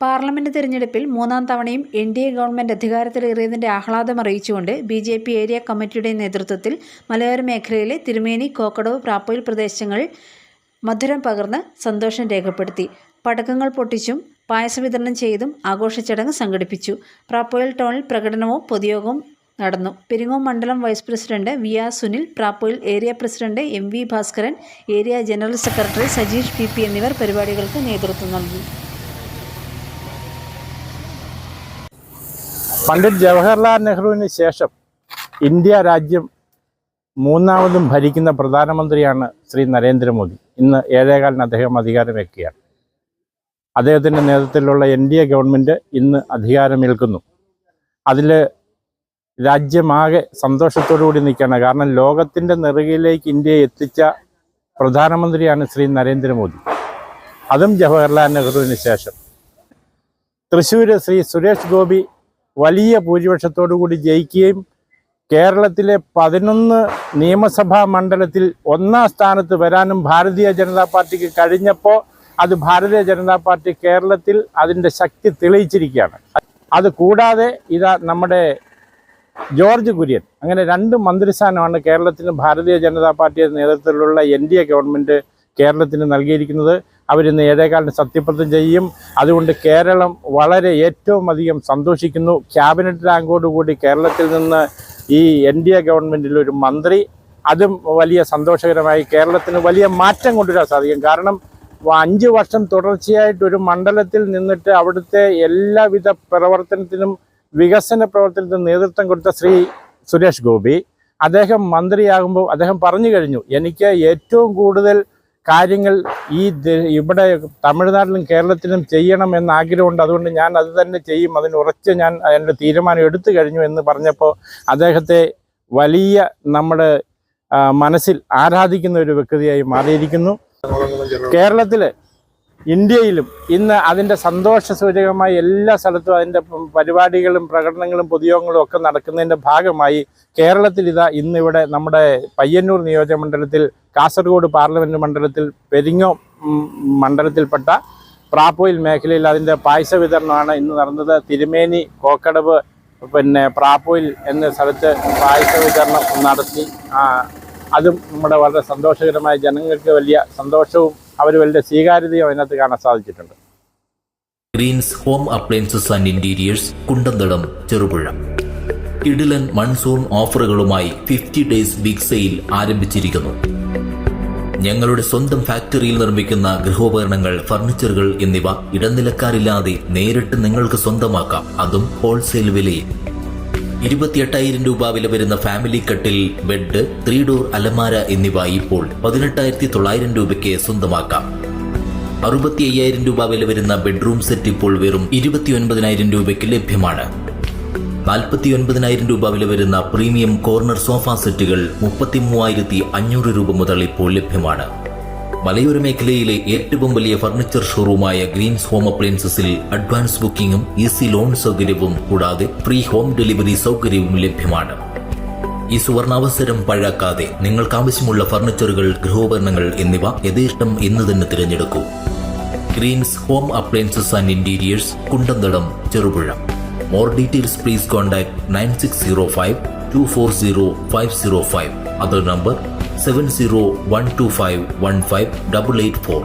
Parliament തിരഞ്ഞെടുപ്പിൽ മൂന്നാം തവണയും എൻ ഡി എ ഗവൺമെന്റ് അധികാരത്തിലേറിയതിന്റെ ആഹ്ലാദം അറിയിച്ചുകൊണ്ട് ബി ജെ പി ഏരിയ കമ്മിറ്റിയുടെ നേതൃത്വത്തിൽ മലയോര മേഖലയിലെ തിരുമേനി കോക്കടവ് പ്രാപ്പൊയിൽ പ്രദേശങ്ങൾ മധുരം പകർന്ന് സന്തോഷം രേഖപ്പെടുത്തി. പടക്കങ്ങൾ പൊട്ടിച്ചും പായസ വിതരണം ചെയ്തും ആഘോഷ ചടങ്ങ് സംഘടിപ്പിച്ചു. പ്രാപ്പോയിൽ ടൗണിൽ പ്രകടനവും പൊതുയോഗവും നടന്നു. പെരിങ്ങോം മണ്ഡലം vice president V R Sunil Prappoyil area president M V Bhaskaran area general secretary Sajeesh P P എന്നിവർ പരിപാടികൾക്ക് നേതൃത്വം നൽകി. പണ്ഡിറ്റ് ജവഹർലാൽ നെഹ്റുവിന് ശേഷം ഇന്ത്യ രാജ്യം മൂന്നാമതും ഭരിക്കുന്ന പ്രധാനമന്ത്രിയാണ് ശ്രീ നരേന്ദ്രമോദി. ഇന്ന് ഏഴേകാലിന് അദ്ദേഹം അധികാരം അധികാരമേൽക്കുകയാണ്. അദ്ദേഹത്തിന്റെ നേതൃത്വത്തിലുള്ള എൻ ഡി എ ഗവൺമെന്റ് ഇന്ന് അധികാരമേൽക്കുന്നു. അതിൽ രാജ്യമാകെ സന്തോഷത്തോടുകൂടി നിൽക്കുകയാണ്. കാരണം ലോകത്തിന്റെ നെറുകയിലേക്ക് ഇന്ത്യയെ എത്തിച്ച പ്രധാനമന്ത്രിയാണ് ശ്രീ നരേന്ദ്രമോദി. അതും ജവഹർലാൽ നെഹ്റുവിന് ശേഷം. തൃശ്ശൂർ ശ്രീ സുരേഷ് ഗോപി വലിയ ഭൂരിപക്ഷത്തോടു കൂടി ജയിക്കുകയും കേരളത്തിലെ പതിനൊന്ന് നിയമസഭാ മണ്ഡലത്തിൽ ഒന്നാം സ്ഥാനത്ത് വരാനും ഭാരതീയ ജനതാ പാർട്ടിക്ക് കഴിഞ്ഞപ്പോൾ അത് ഭാരതീയ ജനതാ പാർട്ടി കേരളത്തിൽ അതിന്റെ ശക്തി തെളിയിച്ചിരിക്കുകയാണ്. അത് കൂടാതെ ഇതാ നമ്മുടെ ജോർജ് കുര്യൻ അങ്ങനെ രണ്ട് മന്ത്രിസ്ഥാനമാണ് കേരളത്തിന് ഭാരതീയ ജനതാ പാർട്ടിയുടെ നേതൃത്വത്തിലുള്ള എൻ ഡി എ ഗവൺമെന്റ് കേരളത്തിന് നൽകിയിരിക്കുന്നത്. അവരിന്ന് ഏഴേകാലിന് സത്യപ്രതിജ്ഞ ചെയ്യും. അതുകൊണ്ട് കേരളം വളരെ ഏറ്റവും അധികം സന്തോഷിക്കുന്നു. ക്യാബിനറ്റ് റാങ്കോടുകൂടി കേരളത്തിൽ നിന്ന് ഈ എൻ ഡി എ ഗവൺമെന്റിൽ ഒരു മന്ത്രി. അതും വലിയ സന്തോഷകരമായി കേരളത്തിന് വലിയ മാറ്റം കൊണ്ടുവരാൻ സാധിക്കും. കാരണം അഞ്ച് വർഷം തുടർച്ചയായിട്ട് ഒരു മണ്ഡലത്തിൽ നിന്നിട്ട് അവിടുത്തെ എല്ലാവിധ പ്രവർത്തനത്തിനും വികസന പ്രവർത്തനത്തിനും നേതൃത്വം കൊടുത്ത ശ്രീ സുരേഷ് ഗോപി. അദ്ദേഹം മന്ത്രിയാകുമ്പോൾ അദ്ദേഹം പറഞ്ഞു കഴിഞ്ഞു എനിക്ക് ഏറ്റവും കൂടുതൽ കാര്യങ്ങൾ ഈ ഇവിടെ തമിഴ്നാട്ടിലും കേരളത്തിലും ചെയ്യണം എന്ന ആഗ്രഹമുണ്ട്. അതുകൊണ്ട് ഞാൻ അത് തന്നെ ചെയ്യും. അതിന് ഉറച്ച് ഞാൻ എന്റെ തീരുമാനം എടുത്തു കഴിഞ്ഞു എന്ന് പറഞ്ഞപ്പോൾ അദ്ദേഹത്തെ വലിയ നമ്മുടെ മനസ്സിൽ ആരാധിക്കുന്ന ഒരു വ്യക്തിയായി മാറിയിരിക്കുന്നു. കേരളത്തിൽ ഇന്ത്യയിലും ഇന്ന് അതിന്റെ സന്തോഷ സൂചകമായി എല്ലാ സ്ഥലത്തും അതിന്റെ പരിപാടികളും പ്രകടനങ്ങളും പൊതുയോഗങ്ങളും ഒക്കെ നടക്കുന്നതിന്റെ ഭാഗമായി കേരളത്തിൽ ഇതാ ഇന്നിവിടെ നമ്മുടെ പയ്യന്നൂർ നിയോജകമണ്ഡലത്തിൽ കാസർഗോഡ് പാർലമെന്റ് മണ്ഡലത്തിൽ പെരിങ്ങോ മണ്ഡലത്തിൽപ്പെട്ട പ്രാപ്പോയിൽ മേഖലയിൽ അതിന്റെ പായസ വിതരണമാണ് ഇന്ന് നടന്നത്. തിരുമേനി കോക്കടവ് പിന്നെ പ്രാപ്പോയിൽ എന്ന സ്ഥലത്ത് പായസ വിതരണം നടത്തി. അതും നമ്മുടെ വളരെ സന്തോഷകരമായ ജനങ്ങൾക്ക് വലിയ സന്തോഷവും അവർ വലിയ സ്വീകാര്യതയും അതിനകത്ത് കാണാൻ സാധിച്ചിട്ടുണ്ട്. Greens home appliances and interiors Kundamthadam Cherupuzha ഇടിലൻ monsoon ഓഫറുകളുമായി ഫിഫ്റ്റി ഡേയ്സ് ബിഗ് സെയിൽ ആരംഭിച്ചിരിക്കുന്നു. ഞങ്ങളുടെ സ്വന്തം ഫാക്ടറിയിൽ നിർമ്മിക്കുന്ന ഗൃഹോപകരണങ്ങൾ ഫർണിച്ചറുകൾ എന്നിവ ഇടനിലക്കാരില്ലാതെ നേരിട്ട് നിങ്ങൾക്ക് സ്വന്തമാക്കാം. അതും ഹോൾസെയിൽ വിലയിൽ. ഇരുപത്തിയെട്ടായിരം രൂപ വില വരുന്ന ഫാമിലി കട്ടിൽ ബെഡ് ത്രീ ഡോർ അലമാര എന്നിവ ഇപ്പോൾ പതിനെട്ടായിരത്തി തൊള്ളായിരം രൂപയ്ക്ക് സ്വന്തമാക്കാം. അറുപത്തി അയ്യായിരം രൂപ വില വരുന്ന ബെഡ്റൂം സെറ്റ് ഇപ്പോൾ വെറും ഇരുപത്തിയൊൻപതിനായിരം രൂപയ്ക്ക് ലഭ്യമാണ്. നാൽപ്പത്തി ഒൻപതിനായിരം രൂപ വില വരുന്ന പ്രീമിയം കോർണർ സോഫ സെറ്റുകൾ മുപ്പത്തി മൂവായിരത്തി അഞ്ഞൂറ് രൂപ മുതൽ ഇപ്പോൾ ലഭ്യമാണ്. മലയോര മേഖലയിലെ ഏറ്റവും വലിയ ഫർണിച്ചർ ഷോറൂമായ ഗ്രീൻസ് ഹോം അപ്ലയൻസസിൽ അഡ്വാൻസ് ബുക്കിംഗും ഈസി ലോൺ സൗകര്യവും കൂടാതെ ഫ്രീ ഹോം ഡെലിവറി സൗകര്യവും ലഭ്യമാണ്. ഈ സുവർണാവസരം പഴാക്കാതെ നിങ്ങൾക്ക് ആവശ്യമുള്ള ഫർണിച്ചറുകൾ ഗൃഹോപകരണങ്ങൾ എന്നിവ യഥേഷ്ടം ഇന്ന് തന്നെ തിരഞ്ഞെടുക്കൂ. Greens home appliances and interiors Kundamthadam Cherupuzha. More details please contact nine six zero five two four zero five zero five other number seven zero one two five one five double eight four